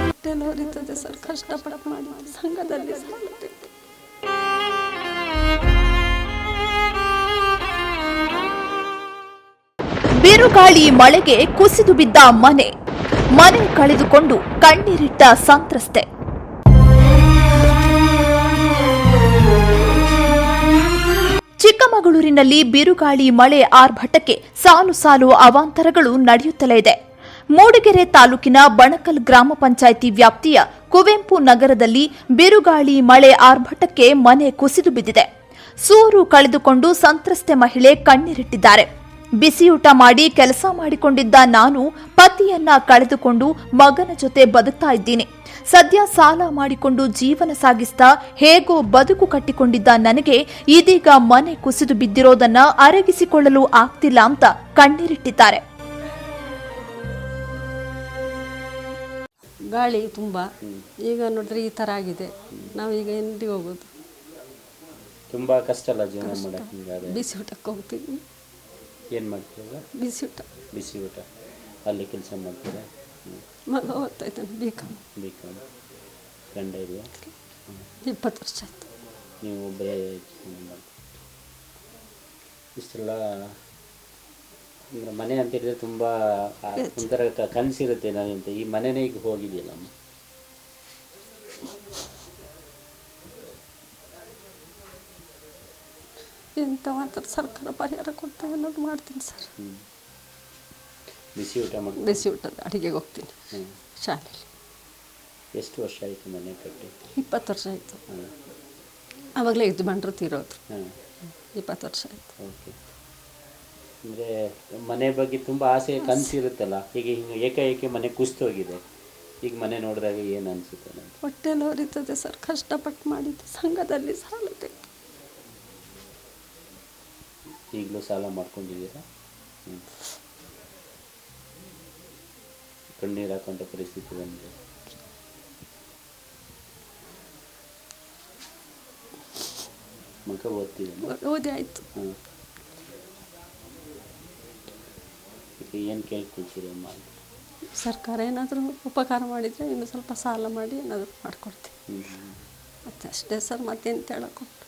ಹೊಟ್ಟೆ ನೋರಿತದೆ ಸರ್. ಕಷ್ಟಪಟ್ಟು ಮಾಡಿ ಸಂಘದಲ್ಲಿ ಬಿರುಗಾಳಿ ಮಳೆಗೆ ಕುಸಿದು ಬಿದ್ದ ಮನೆ. ಮನೆ ಕಳೆದುಕೊಂಡು ಕಣ್ಣೀರಿಟ್ಟ ಸಂತ್ರಸ್ತೆ. ಚಿಕ್ಕಮಗಳೂರಿನಲ್ಲಿ ಬಿರುಗಾಳಿ ಮಳೆ ಆರ್ಭಟಕ್ಕೆ ಸಾಲು ಸಾಲು ಅವಾಂತರಗಳು ನಡೆಯುತ್ತಲೇ ಇದೆ. ಮೂಡಿಗೆರೆ ತಾಲೂಕಿನ ಬಣಕಲ್ ಗ್ರಾಮ ಪಂಚಾಯಿತಿ ವ್ಯಾಪ್ತಿಯ ಕುವೆಂಪು ನಗರದಲ್ಲಿ ಬಿರುಗಾಳಿ ಮಳೆ ಆರ್ಭಟಕ್ಕೆ ಮನೆ ಕುಸಿದು ಬಿದ್ದಿದೆ. ಸೂರು ಕಳೆದುಕೊಂಡು ಸಂತ್ರಸ್ತೆ ಮಹಿಳೆ ಕಣ್ಣೀರಿಟ್ಟಿದ್ದಾರೆ. ಬಿಸಿಯೂಟ ಮಾಡಿ ಕೆಲಸ ಮಾಡಿಕೊಂಡಿದ್ದ ನಾನು ಪತಿಯನ್ನ ಕಳೆದುಕೊಂಡು ಮಗನ ಜೊತೆ ಬದುಕ್ತಾ ಇದ್ದೀನಿ. ಸದ್ಯ ಸಾಲ ಮಾಡಿಕೊಂಡು ಜೀವನ ಸಾಗಿಸ್ತಾ ಹೇಗೋ ಬದುಕು ಕಟ್ಟಿಕೊಂಡಿದ್ದ ನನಗೆ ಇದೀಗ ಮನೆ ಕುಸಿದು ಬಿದ್ದಿರೋದನ್ನ ಅರಗಿಸಿಕೊಳ್ಳಲು ಆಗ್ತಿಲ್ಲ ಅಂತ ಕಣ್ಣೀರಿಟ್ಟಿದ್ದಾರೆ. ಗಾಳಿ ತುಂಬ. ಈಗ ನೋಡಿದ್ರೆ ಈ ತರ ಆಗಿದೆ. ನಾವು ಈಗ ಎಲ್ಲಿಗೆ ಹೋಗೋದು? ತುಂಬಾ ಕಷ್ಟ ಅಲ್ಲ ಜೀವನ ಮಾಡಕ್ಕೆ ಬಿಸಿ ಊಟಕ್ಕೆ ಹೋಗ್ತೀವಿ. ಏನು ಮಾಡ್ತೀರಲ್ಲ ಬಿಸಿ ಊಟ. ಬಿಸಿ ಊಟ. ಅಲ್ಲಿ ಕೆಲಸ ಮಾಡ್ತೀರಾ? ಮಗ ಓದ್ತಾ ಇದ್ದಾನೆ ಬಿ ಕಾಮ್ ಬಿ ಕಾಮ್ ಗಂಡ ಇದೆಯಾ? ಇಪ್ಪತ್ತು ವರ್ಷ ಆಯ್ತು. ನೀವು ಒಬ್ಬರೇ ಇಷ್ಟೆಲ್ಲ ಅಂದ್ರೆ ಮನೆ ಅಂತ ಹೇಳಿದ್ರೆ ತುಂಬ ಒಂಥರ ಕನಸಿರುತ್ತೆ ನನಗಂತ ಈ ಮನೆನೇ ಈಗ ಹೋಗಿದೆಯಲ್ಲಮ್ಮ ಎಂತ ಮಾತ್ರ ಸರ್ಕಾರ ಪರಿಹಾರ ಕೊಡ್ತೇವೆ ಅನ್ನೋದು ಮಾಡ್ತೀನಿ ಸರ್. ಬಿಸಿ ಊಟ ಮಾಡಿ ಬಿಸಿ ಊಟದ ಅಡುಗೆಗೆ ಹೋಗ್ತೀನಿ ಶಾಲೆಯಲ್ಲಿ. ಎಷ್ಟು ವರ್ಷ ಆಯಿತು ಮನೆ ಕಟ್ಟಿ? ಇಪ್ಪತ್ತು ವರ್ಷ ಆಯಿತು. ಹಾಂ ಇದು ಯಜಮಾನ್ರು ತೀರೋದು ಇಪ್ಪತ್ತು ವರ್ಷ ಆಯಿತು. ಓಕೆ. ಅಂದರೆ ಮನೆ ಬಗ್ಗೆ ತುಂಬ ಆಸೆ ಕನಸಿರುತ್ತಲ್ಲ. ಈಗ ಹಿಂಗೆ ಏಕಾಏಕಿ ಮನೆ ಹೋಗಿದೆ. ಈಗ ಮನೆ ನೋಡಿದಾಗ ಏನು ಅನಿಸುತ್ತೆ ಹೊಟ್ಟೆ ನೋರಿತದೆ ಸರ್. ಕಷ್ಟಪಟ್ಟು ಮಾಡಿದ್ದು ಸಂಘದಲ್ಲಿ ಸಾಲ ತೆಗ್ದು. ಈಗಲೂ ಸಾಲ ಮಾಡ್ಕೊಂಡಿದ್ದೀರಾ? ಕಣ್ಣೀರು ಹಾಕೊಂಡ ಪರಿಸ್ಥಿತಿ ಬಂದಿದೆ. ಮಗ ಓದ್ತೀವಿ ಓದಿ ಆಯಿತು. ಹಾಂ ಏನು ಕೇಳ್ಕೊಳ್ತೀರಿ ಅಮ್ಮ? ಸರ್ಕಾರ ಏನಾದರೂ ಉಪಕಾರ ಮಾಡಿದರೆ ಇನ್ನು ಸ್ವಲ್ಪ ಸಾಲ ಮಾಡಿ ಏನಾದರೂ ಮಾಡಿಕೊಡ್ತೀವಿ ಮತ್ತೆ ಅಷ್ಟೇ ಸರ್ ಮತ್ತೇನು ಹೇಳೋಕ್ಕುಂಟು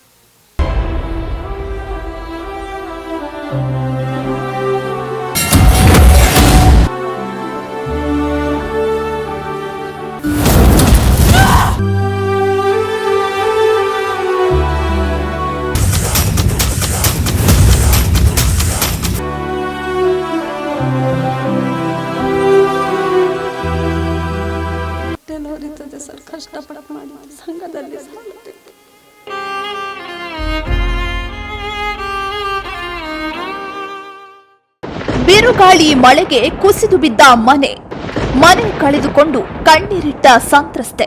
ಕಷ್ಟಪಟ್ಟು ಮಾಡಿ ಸಂಘದಲ್ಲಿ. ಬಿರುಗಾಳಿ ಮಳೆಗೆ ಕುಸಿದು ಬಿದ್ದ ಮನೆ ಮನೆ ಕಳೆದುಕೊಂಡು ಕಣ್ಣೀರಿಟ್ಟ ಸಂತ್ರಸ್ತೆ